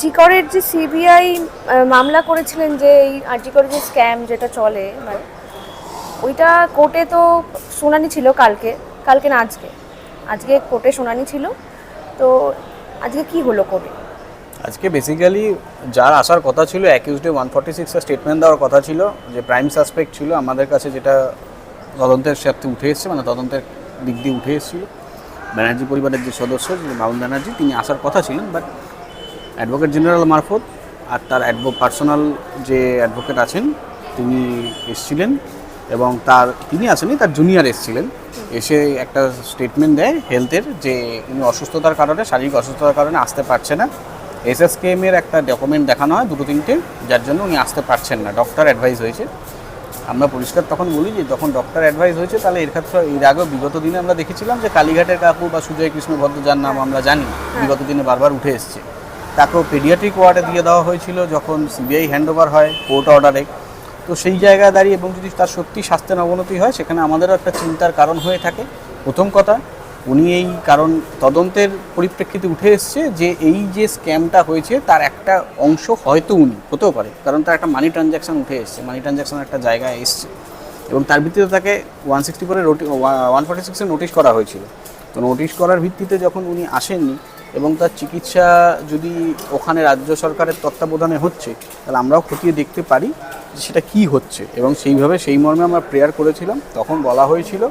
আরজিকরের যে সিবিআই মামলা করেছিলেন যে এই আরজিকরের যে স্ক্যাম যেটা চলে মানে ওইটা কোর্টে তো শুনানি ছিল কালকে কালকে না আজকে। আজকে কোর্টে শুনানি ছিল। তো আজকে কি হলো কোর্টে? আজকে বেসিক্যালি যার আসার কথা ছিল অ্যাকিউজডে ওয়ান ফর্টি সিক্সের স্টেটমেন্ট দেওয়ার কথা ছিল, যে প্রাইম সাসপেক্ট ছিল, আমাদের কাছে যেটা তদন্তের সাথে উঠে এসছে মানে তদন্তের দিক দিয়ে উঠে এসেছিল। ব্যানার্জি পরিবারের যে সদস্য বাবুল ব্যানার্জি, তিনি আসার কথা ছিলেন বাট অ্যাডভোকেট জেনারেল মারফত আর তার অ্যাডভো পার্সোনাল যে অ্যাডভোকেট আছেন তিনি এসেছিলেন এবং তার তিনি আসেনি তার জুনিয়র এসেছিলেন। এসে একটা স্টেটমেন্ট দেয় হেলথের যে উনি অসুস্থতার কারণে শারীরিক অসুস্থতার কারণে আসতে পারছে না। এসএসকেএম এর একটা ডকুমেন্ট দেখানো হয় দুটো তিনটে যার জন্য উনি আসতে পারছেন না। ডক্টর অ্যাডভাইস হয়েছে। আমরা পরিষ্কার তখন বলি যে যখন ডক্টর অ্যাডভাইস হয়েছে তাহলে এর ক্ষেত্রে এর আগেও বিগত দিনে আমরা দেখেছিলাম যে কালীঘাটের কাকু বা সুজয় কৃষ্ণ ভদ্র যার নাম আমরা জানি বিগত দিনে বারবার উঠে এসছে। তাকেও পেডিয়াট্রিক ওয়ার্ডে দিয়ে দেওয়া হয়েছিল যখন সিবিআই হ্যান্ডওভার হয় কোর্ট অর্ডারে তো সেই জায়গায় দাঁড়িয়ে এবং যদি তার সত্যি স্বাস্থ্যের অবনতি হয়, সেখানে আমাদেরও একটা চিন্তার কারণ হয়ে থাকে। প্রথম কথা, উনি এই কারণ তদন্তের পরিপ্রেক্ষিতে উঠে এসছে যে এই যে স্ক্যামটা হয়েছে, তার একটা অংশ হয়তো উনি, হতেও পারে। কারণ তার একটা মানি ট্রানজ্যাকশন উঠে এসছে মানি ট্রানজ্যাকশন একটা জায়গায় এসছে। এবং তার ভিত্তিতে তাকে ওয়ান সিক্সটি ফোরে ওয়ান ফর্টি সিক্সে নোটিশ করা হয়েছিল। তো নোটিশ করার ভিত্তিতে যখন উনি আসেননি এবং তার চিকিৎসা যদি ওখানে রাজ্য সরকারের তত্ত্বাবধানে হচ্ছে, তাহলে আমরাও খতিয়ে দেখতে পারি যে সেটা কী হচ্ছে। এবং সেইভাবে সেই মর্মে আমরা প্রেয়ার করেছিলাম। তখন বলা হয়েছিল,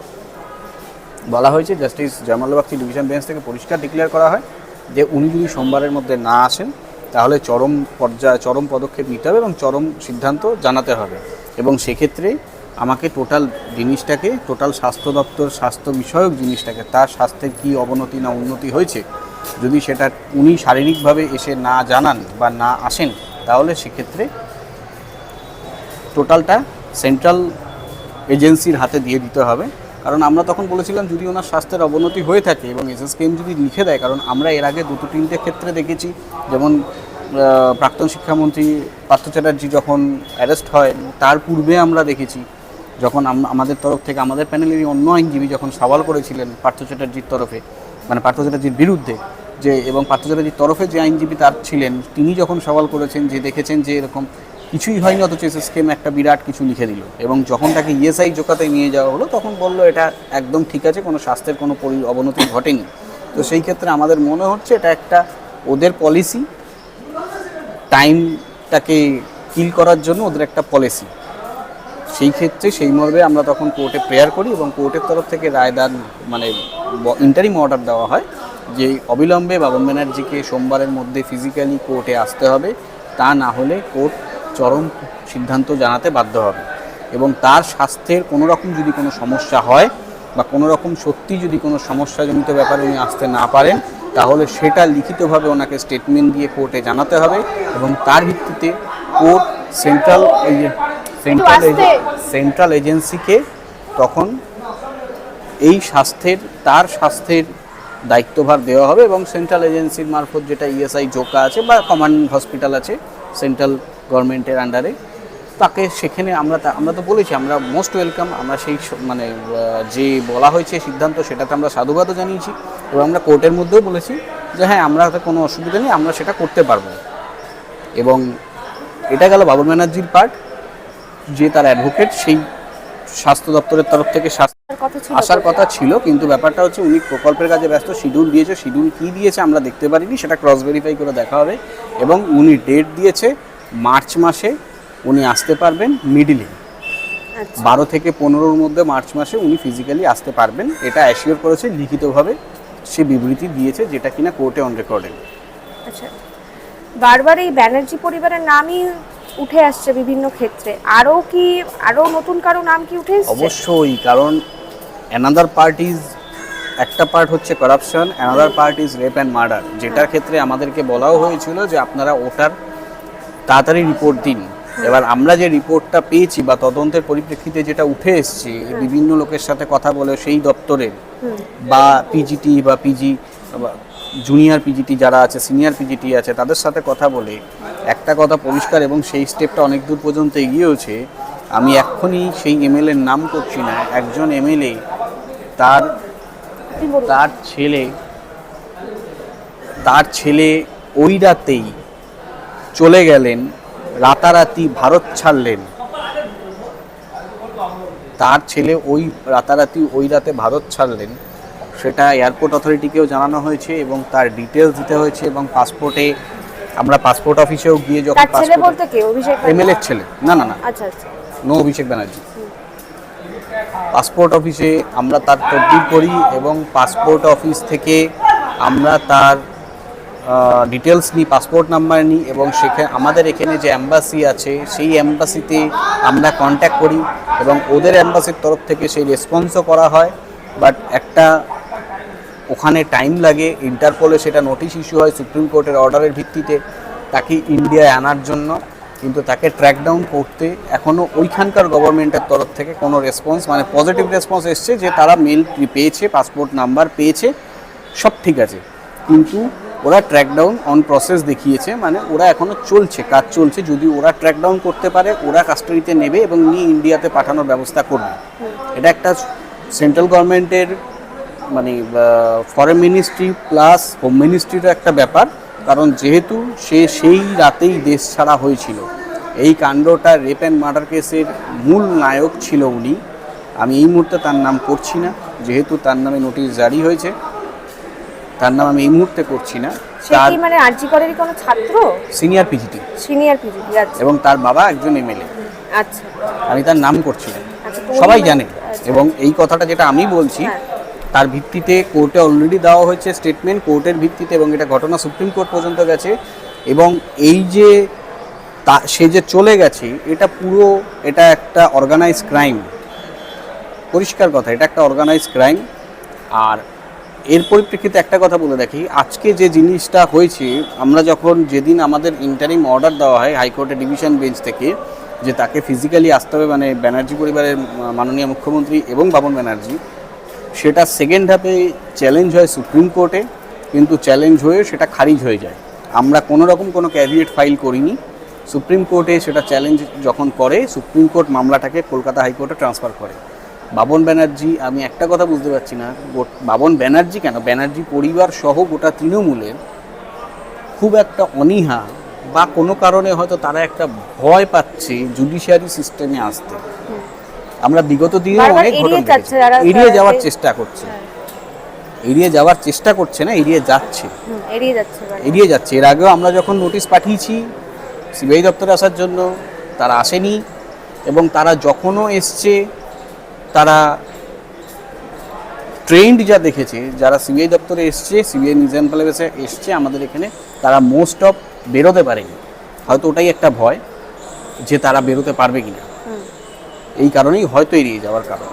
বলা হয়েছে justice Jamal Bagchi division bench থেকে পরিষ্কার ডিক্লেয়ার করা হয় যে উনি যদি সোমবারের মধ্যে না আসেন, তাহলে চরম পর্যায়ে, চরম পদক্ষেপ নিতে হবে এবং চরম সিদ্ধান্ত জানাতে হবে। এবং সেক্ষেত্রে আমাকে টোটাল জিনিসটাকে, টোটাল স্বাস্থ্য দপ্তর স্বাস্থ্য বিষয়ক জিনিসটাকে, তার স্বাস্থ্যের কী অবনতি না উন্নতি হয়েছে যদি সেটা উনি শারীরিকভাবে এসে না জানান বা না আসেন, তাহলে সেক্ষেত্রে টোটালটা সেন্ট্রাল এজেন্সির হাতে দিয়ে দিতে হবে। কারণ আমরা তখন বলেছিলাম, যদি ওনার স্বাস্থ্যের অবনতি হয়ে থাকে এবং এসএসকেএম যদি লিখে দেয়, কারণ আমরা এর আগে দুটো তিনটে ক্ষেত্রে দেখেছি, যেমন প্রাক্তন শিক্ষামন্ত্রী পার্থ চ্যাটার্জি যখন অ্যারেস্ট হয়, তার পূর্বে আমরা দেখেছি, যখন আমাদের তরফ থেকে, আমাদের প্যানেলেরই অন্য আইনজীবী যখন সওয়াল করেছিলেন পার্থ চ্যাটার্জির তরফে মানে পার্থ চ্যাটার্জির বিরুদ্ধে যে, এবং পার্থ চ্যাটার্জির তরফে যে আইনজীবী তার ছিলেন, তিনি যখন সওয়াল করেছেন যে, দেখেছেন যে এরকম কিছুই হয়নি, অথচ এসএসকেম একটা বিরাট কিছু লিখে দিল। এবং যখন তাকে ইএসআই জোকাতে নিয়ে যাওয়া হলো, তখন বলল, এটা একদম ঠিক আছে, কোনো স্বাস্থ্যের কোনো অবনতি ঘটেনি। তো সেই ক্ষেত্রে আমাদের মনে হচ্ছে এটা একটা ওদের পলিসি, টাইমটাকে কিল করার জন্য ওদের একটা পলিসি। সেই ক্ষেত্রে সেই মর্মে আমরা তখন কোর্টে প্রেয়ার করি এবং কোর্টের তরফ থেকে রায়দান মানে ইন্টারিম অর্ডার দেওয়া হয় যে অবিলম্বে বাবন ব্যানার্জিকে সোমবারের মধ্যে ফিজিক্যালি কোর্টে আসতে হবে। তা না হলে কোর্ট চরম সিদ্ধান্ত জানাতে বাধ্য হবে এবং তার স্বাস্থ্যের কোনো রকম যদি কোনো সমস্যা হয় বা কোনো রকম সত্যি যদি কোনো সমস্যাজনিত ব্যাপারে উনি আসতে না পারেন, তাহলে সেটা লিখিতভাবে ওনাকে স্টেটমেন্ট দিয়ে কোর্টে জানাতে হবে এবং তার ভিত্তিতে কোর্ট সেন্ট্রাল সেন্ট্রাল সেন্ট্রাল এজেন্সিকে তখন এই স্বাস্থ্যের তার স্বাস্থ্যের দায়িত্বভার দেওয়া হবে এবং সেন্ট্রাল এজেন্সির মারফত যেটা ইএসআই জোকা আছে বা কমান্ড হসপিটাল আছে সেন্ট্রাল গভর্নমেন্টের আন্ডারে তাকে সেখানে আমরা তা- আমরা তো বলেছি আমরা মোস্ট ওয়েলকাম আমরা সেই মানে যে বলা হয়েছে সিদ্ধান্ত সেটাতে আমরা সাধুবাদও জানিয়েছি এবং আমরা কোর্টের মধ্যেও বলেছি যে হ্যাঁ আমরা তো কোনো অসুবিধা নেই আমরা সেটা করতে পারব। এবং এটা গেল বাবুল ব্যানার্জির পার্ট যে তার অ্যাডভোকেট সেই স্বাস্থ্য দপ্তরের তরফ থেকে আসার কথা ছিল কিন্তু ব্যাপারটা হচ্ছে উনি প্রকল্পের কাজে ব্যস্ত শিডিউল দিয়েছে শিডিউল কী দিয়েছে আমরা দেখতে পারিনি সেটা ক্রস ভেরিফাই করে দেখা হবে। এবং উনি ডেট দিয়েছে মার্চ মাসে উনি আসতে পারবেন মিডিলে আচ্ছা। বারো থেকে পনেরোর মধ্যে মার্চ মাসে উনি ফিজিক্যালি আসতে পারবেন এটা অ্যাসিওর করেছে লিখিতভাবে সে বিবৃতি দিয়েছে যেটা কিনা কোর্টে অন রেকর্ডে আচ্ছা। বারবার এই ব্যানার্জি পরিবারের নামই উঠে আসছে বিভিন্ন ক্ষেত্রে। আরও কি আরও নতুন কারও নাম কি উঠে এসছে? অবশ্যই কারণ অ্যানাদার পার্টিজ একটা পার্ট হচ্ছে corruption another part is rape and murder যেটার ক্ষেত্রে আমাদেরকে বলাও হয়েছিল যে আপনারা ওটার তাড়াতাড়ি রিপোর্ট দিন। এবার আমরা যে রিপোর্টটা পেয়েছি বা তদন্তের পরিপ্রেক্ষিতে যেটা উঠে এসছে বিভিন্ন লোকের সাথে কথা বলে সেই দপ্তরের বা পিজিটি বা পিজি জুনিয়র পিজিটি যারা আছে, সিনিয়র পিজিটি আছে, তাদের সাথে কথা বলে একটা কথা পরিষ্কার এবং সেই স্টেপটা অনেক দূর পর্যন্ত এগিয়েওছে। আমি এক্ষুনি সেই এমএলএর নাম করছি না, একজন এমএলএ তার তার ছেলে তার ছেলে ওই রাতেই চলে গেলেন, রাতারাতি ভারত ছাড়লেন। তার ছেলে ওই রাতারাতি ওই রাতে ভারত ছাড়লেন। সেটা এয়ারপোর্ট অথরিটিকেও জানানো হয়েছে এবং তার ডিটেলস দিতে হয়েছে এবং পাসপোর্টে আমরা পাসপোর্ট অফিসেও গিয়ে যখন ছেলে বলতে কে? অভিষেক এমএলএ ছেলে। না না না। আচ্ছা আচ্ছা। নো অভিষেক ব্যানার্জি। পাসপোর্ট অফিসে আমরা তার তদবির করি এবং পাসপোর্ট অফিস থেকে আমরা তার ডিটেলস নিই পাসপোর্ট নাম্বার নিই এবং সেখানে আমাদের এখানে যে অ্যাম্বাসি আছে সেই অ্যাম্বাসিতে আমরা কন্ট্যাক্ট করি এবং ওদের অ্যাম্বাসির তরফ থেকে সেই রেসপন্সও করা হয়। বাট একটা ওখানে টাইম লাগে ইন্টারপোলে সেটা নোটিশ ইস্যু হয় সুপ্রিম কোর্টের অর্ডারের ভিত্তিতে, তাকে ইন্ডিয়ায় আনার জন্য, কিন্তু তাকে ট্র্যাক ডাউন করতে এখনও ওইখানকার গভর্নমেন্টের তরফ থেকে কোনো রেসপন্স মানে পজিটিভ রেসপন্স এসছে যে তারা মেল পেয়েছে পাসপোর্ট নাম্বার পেয়েছে, সব ঠিক আছে। কিন্তু ওরা ট্র্যাক ডাউন অন প্রসেস দেখিয়েছে মানে ওরা এখনও চলছে, কাজ চলছে, যদি ওরা ট্র্যাক ডাউন করতে পারে, ওরা কাস্টাডিতে নেবে এবং নিয়ে ইন্ডিয়াতে পাঠানোর ব্যবস্থা করবে। এটা একটা সেন্ট্রাল গভর্নমেন্টের মানে ফরেন মিনিস্ট্রি প্লাস হোম মিনিস্ট্রিরও একটা ব্যাপার। কারণ যেহেতু সে সেই রাতেই দেশ ছাড়া হয়েছিল। এই কাণ্ডটা রেপ অ্যান্ড মার্ডার কেসের মূল নায়ক ছিল উনি। আমি এই মুহূর্তে তার নাম করছি না। যেহেতু তার নামে নোটিশ জারি হয়েছে তার নাম আমি এই মুহূর্তে করছি না। তার মানে আরজি করেরই কোনো ছাত্র? সিনিয়র পিজিটি সিনিয়র পিজিটি আচ্ছা। এবং তার বাবা একজন এমএলএ আচ্ছা। আমি তার নাম করছি না। আচ্ছা সবাই জানে। আচ্ছা। এবং এই কথাটা যেটা আমি বলছি হ্যাঁ। তার ভিত্তিতে কোর্টে অলরেডি দেওয়া হয়েছে স্টেটমেন্ট কোর্টের ভিত্তিতে এবং এটা ঘটনা সুপ্রিম কোর্ট পর্যন্ত গেছে এবং এই যে তা, সে যে চলে গেছে, এটা পুরো, এটা একটা অর্গানাইজ ক্রাইম পরিষ্কার কথা, এটা একটা অর্গানাইজ ক্রাইম আর এর পরিপ্রেক্ষিতে একটা কথা বলে দেখি আজকে যে জিনিসটা হয়েছে, আমরা যখন যেদিন আমাদের ইন্টারিম অর্ডার দেওয়া হয় হাইকোর্টের ডিভিশন বেঞ্চ থেকে, যে তাকে ফিজিক্যালি আসতে হবে মানে ব্যানার্জি পরিবারের মাননীয় মুখ্যমন্ত্রী এবং বাবন ব্যানার্জি সেটা সেকেন্ড হাফে চ্যালেঞ্জ হয় সুপ্রিম কোর্টে কিন্তু চ্যালেঞ্জ হয়ে সেটা খারিজ হয়ে যায়। আমরা কোনো রকম কোনো ক্যাভিয়েট ফাইল করিনি। সুপ্রিম কোর্টে সেটা চ্যালেঞ্জ যখন করে সুপ্রিম কোর্ট মামলাটাকে কলকাতা হাইকোর্টে ট্রান্সফার করে। বাবন ব্যানার্জি, আমি একটা কথা বুঝতে পারছি না বাবন ব্যানার্জি কেন? ব্যানার্জি পরিবার সহ গোটা তৃণমূলের খুব একটা অনীহা বা কোনো কারণে হয়তো তারা একটা ভয় পাচ্ছে জুডিশিয়ারি সিস্টেমে আসতে। আমরা বিগত দিনে অনেক ঘটনা। এড়িয়ে যাওয়ার চেষ্টা করছে। এড়িয়ে যাওয়ার চেষ্টা করছে না এড়িয়ে যাচ্ছে। এড়িয়ে যাচ্ছে এড়িয়ে যাচ্ছে। এর আগেও আমরা যখন নোটিশ পাঠিয়েছি সিবিআই দপ্তরে আসার জন্য তারা আসেনি এবং তারা যখনও এসছে তারা ট্রেন্ড যা দেখেছে যারা সিবিআই দপ্তরে এসছে সিবিআই মিউজিয়াম প্যালেসে এসছে আমাদের এখানে তারা মোস্ট অফ বেরোতে পারেনি। হয়তো ওটাই একটা ভয় যে তারা বেরোতে পারবে কিনা। এই কারণেই হয়তো এড়িয়ে যাওয়ার কারণ।